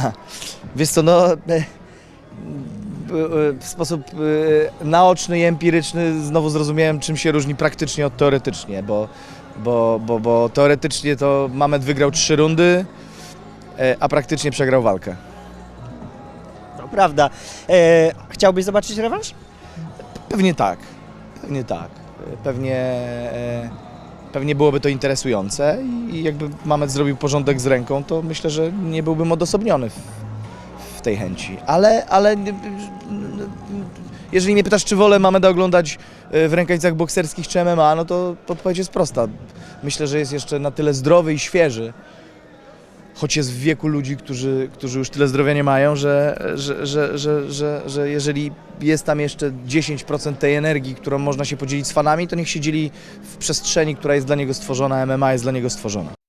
Wiesz co, no... e, e, W sposób e, naoczny i empiryczny znowu zrozumiałem, czym się różni praktycznie od teoretycznie, bo, bo, bo, bo teoretycznie to Mamet wygrał trzy rundy, a praktycznie przegrał walkę. To prawda. E, chciałbyś zobaczyć rewanż? Pewnie tak, pewnie tak. Pewnie, e, pewnie byłoby to interesujące i jakby Mamet zrobił porządek z ręką, to myślę, że nie byłbym odosobniony w, w tej chęci. Ale, ale nie- jeżeli mnie pytasz, czy wolę Mameda oglądać w rękawiczkach bokserskich czy MMA, no to odpowiedź jest prosta. Myślę, że jest jeszcze na tyle zdrowy i świeży, choć jest w wieku ludzi, którzy, którzy już tyle zdrowia nie mają, że, że, że, że, że, że jeżeli jest tam jeszcze 10% tej energii, którą można się podzielić z fanami, to niech się dzieli w przestrzeni, która jest dla niego stworzona, MMA jest dla niego stworzona.